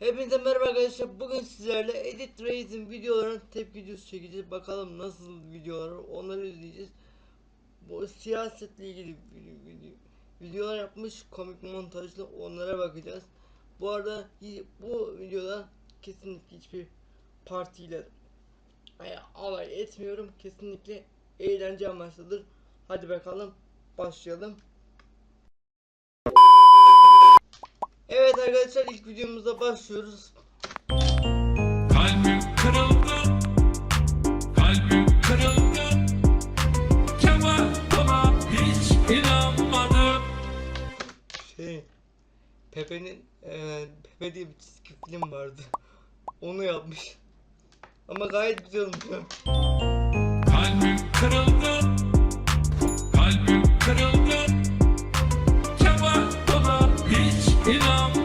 Hepinize merhaba arkadaşlar. Bugün sizlerle Edit Reis'in videolarına tepki videosu çekeceğiz. Bakalım nasıl videolar onları izleyeceğiz. Bu siyasetle ilgili video, video, videolar yapmış komik montajlı onlara bakacağız. Bu arada bu videoda kesinlikle hiçbir partiyle alay etmiyorum. Kesinlikle eğlence amaçlıdır. Hadi bakalım başlayalım. Evet arkadaşlar ilk videomuza başlıyoruz. Kalbim kırıldı Kalbim kırıldı Kemal ama hiç inanmadım Şey Pepe'nin eee Pepe diye bir çizgi film vardı. Onu yapmış. Ama gayet güzel olmuş. Kalbim kırıldı Kalbim kırıldı Kemal ama hiç inanmadım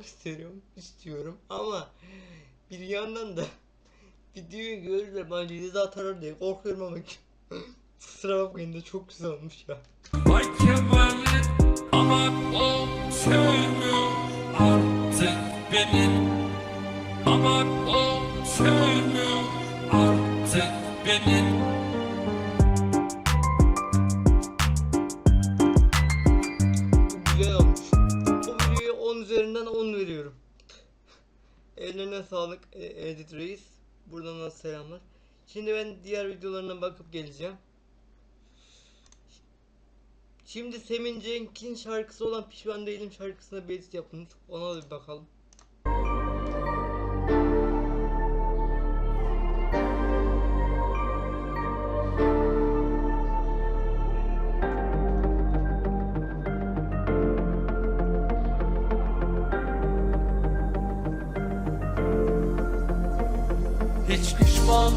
çok istiyorum, istiyorum ama bir yandan da videoyu görürler bana ceza atarlar diye korkuyorum ama Kusura bakmayın da çok güzel olmuş ya. Ama o sevmiyor artık beni Ama o sevmiyor sağlık e, Edit Reis. Buradan da selamlar. Şimdi ben diğer videolarına bakıp geleceğim. Şimdi Semin Cenk'in şarkısı olan Pişman Değilim şarkısına bir edit yapılmış. Ona da bir bakalım. Pişman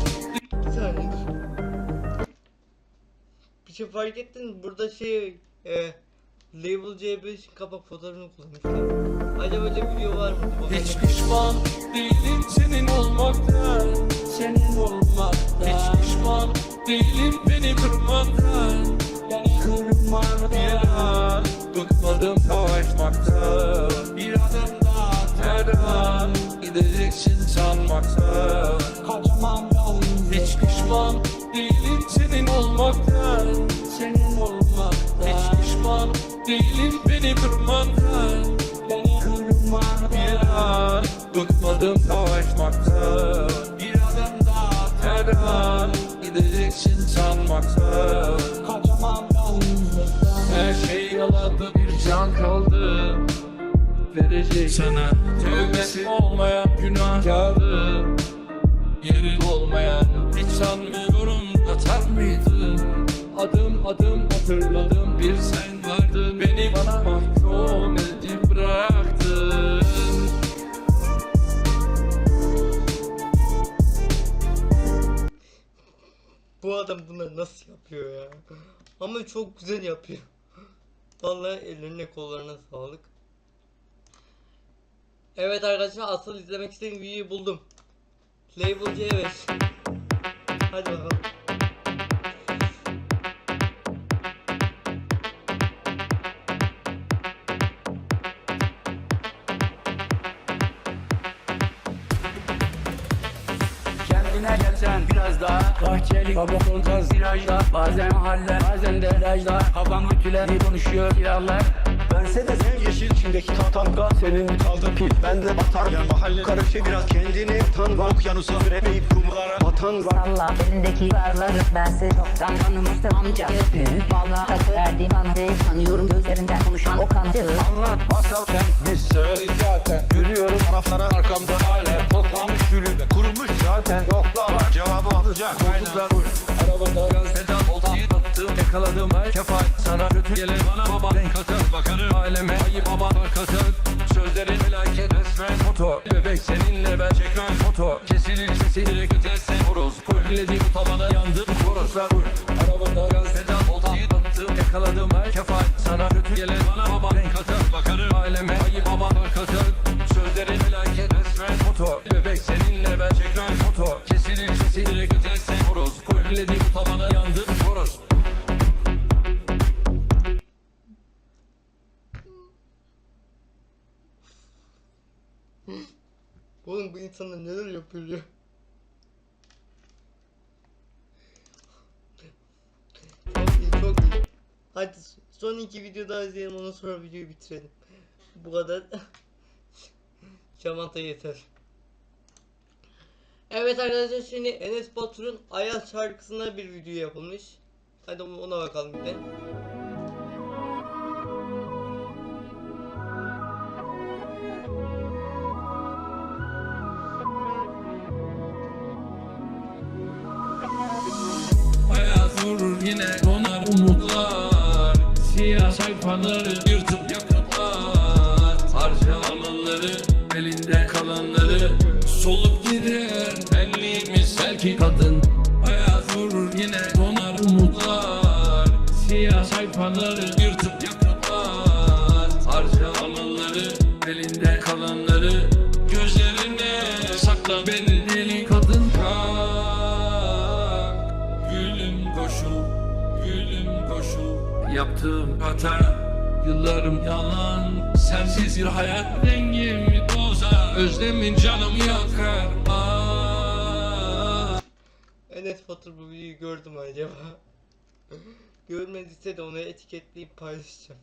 Bir şey fark ettin? Burada şey e, Label C5 kapak fotoğrafını kullanmışlar. Acaba öyle bir video var mı? Hiç pişman değilim senin olmaktan Senin olmaktan Hiç pişman değilim beni kırmaktan değilim senin olmaktan. Senin olmaktan. Hiç pişman değilim beni kırmaktan Beni kırmaktan Bir an bıkmadım savaşmaktan. Bir adım daha her an Gideceksin sanmaktan. Kaçamam Her şey yalandı bir can kaldı. Verecek sana Tövbesi olmayan günahkarı. Yerin olmayan hiç sanmıyorum hatırladım bir sen vardın Beni bana mahkum edip bıraktın Bu adam bunları nasıl yapıyor ya? Ama çok güzel yapıyor. Vallahi ellerine kollarına sağlık. Evet arkadaşlar asıl izlemek istediğim videoyu buldum. Label C5. Hadi bakalım. Bahçeli baba kontaz virajda Bazen haller bazen de virajda. Kafam ütüler konuşuyor silahlar. Bense de sen yeşil içindeki tatanka. Senin kaldı pil Ben de batar. Ya mahalle karışık biraz kendini. Tan Okyanusa süremeyip kumlara. Batan var. Allah elindeki varları. Bense çoktan tanımıştım amca. Valla takı verdiğim kanatı tanıyorum gözlerinden konuşan o kanatı Masal sen biz söyle zaten Yürüyorum taraflara arkamda hala Toplamış gülü cevabı alacak Aynen Arabada pedal oltayı attım yakaladım her kefaat Sana kötü gelen bana baba. Renk atar bakarım Aleme ayıp ama fark atar Sözlerin felaket resmen. Foto Bebek seninle ben çekmem. Foto Kesilir sesi direkt ötersen horoz Fulledi bu tavana yandım horozlar Arabada gaz pedal attım yakaladım her kefaat Sana kötü gelen bana baba. Renk atar bakarım Aleme ayıp ama fark Oğlum bu insanlar neler yapıyor ya? Çok iyi çok iyi. Hadi son iki video daha izleyelim ondan sonra videoyu bitirelim. Bu kadar. Şamata yeter. Evet arkadaşlar şimdi Enes Batur'un Ayaz şarkısına bir video yapılmış. Hadi ona bakalım bir de. Yine donar umutlar Siyah sayfaları yırtıp yakıtlar. Harcananları elinde kalanları Solup gider. Benliğimiz belki kadın Hayat vurur. Yine donar umutlar Siyah sayfaları yırtıp yakıtlar. Harcananları elinde kalanları Gözlerine sakla beni Yaptığım hata Yıllarım yalan. Sensiz bir hayat rengimi bozar. Özlemin canımı yakar. Ah. Enes Batur bu videoyu gördü mü acaba? Görmediyse de onu etiketleyip paylaşacağım.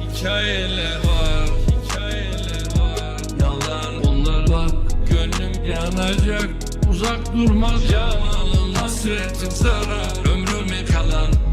Hikayeler var, hikayeler var. Yalan onlar bak, gönlüm yanacak. Uzak durmaz canım, hasretim zarar. Ömrüme kalan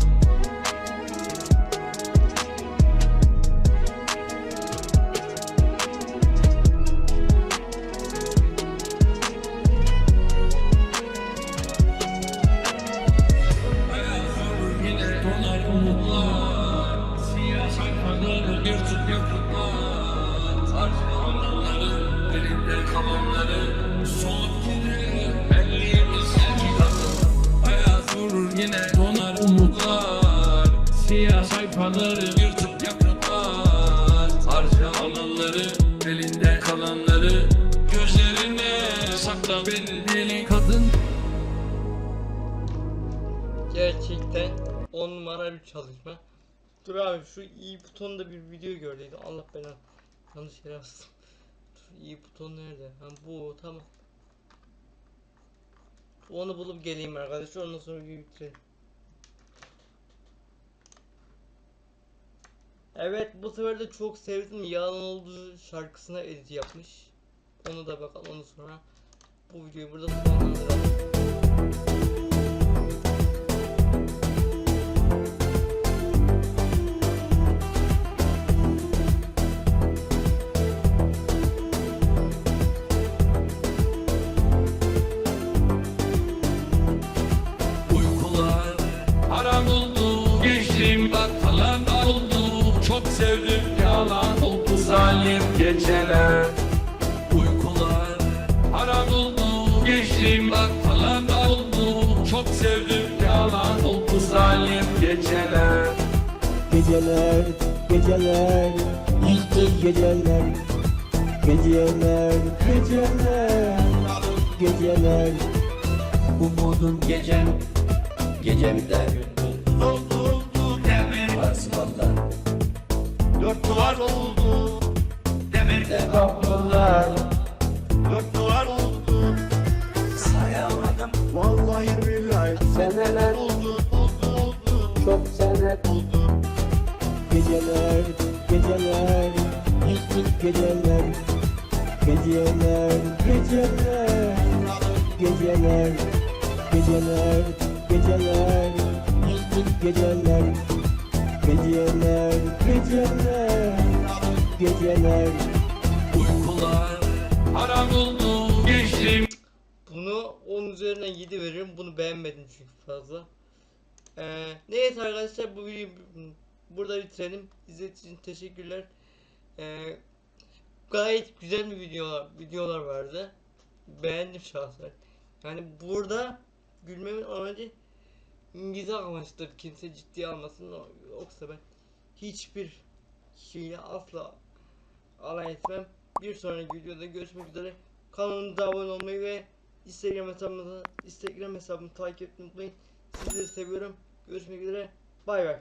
yakıtlar Harcananları elinde kalanları Solup gider benliğimiz belki kadın Hayat vurur yine donar umutlar Siyah sayfaları yırtıp yakıtlar Harcananları elinde kalanları Gözlerine sakla beni kadın Gerçekten 10 numara bir çalışma. Dur abi şu iyi butonda bir video gördüydü. Allah belanı. Yanlış yere bastım. Dur iyi buton nerede? Ha bu tamam. Onu bulup geleyim arkadaşlar. Ondan sonra videoyu bitirelim. Evet bu sefer de çok sevdim. Yalan olduğu şarkısına edit yapmış. Onu da bakalım ondan sonra. Bu videoyu burada sonlandıralım. Bak falan oldu. Çok sevdim yalan oldu Zalim geceler. Geceler, geceler, ilk geceler. Geceler, geceler, geceler. Umudun gecem Gecemde Varsın ondan Dört duvar oldu Demirde Kapılar, seneler, çok sene Geceler, geceler, ilk geceler. Geceler, geceler, geceler. Geceler, geceler, ilk geceler. Geceler, geceler, geceler. Uykular haram oldu Geçtim Bunu 10 üzerinden 7 veririm. Bunu beğenmedim çünkü fazla. Ee, neyse arkadaşlar bu videoyu burada bitirelim. İzlediğiniz için teşekkürler. Ee, gayet güzel bir videolar videolar vardı. Beğendim şahsen. Yani burada gülmemin amacı İngilizce amaçtır. Kimse ciddiye almasın. Yoksa ben hiçbir şeyle asla alay etmem. Bir sonraki videoda görüşmek üzere. Kanalımıza abone olmayı ve Instagram hesabımı Instagram hesabımı takip etmeyi unutmayın. Sizleri seviyorum. Görüşmek üzere. Bay bay.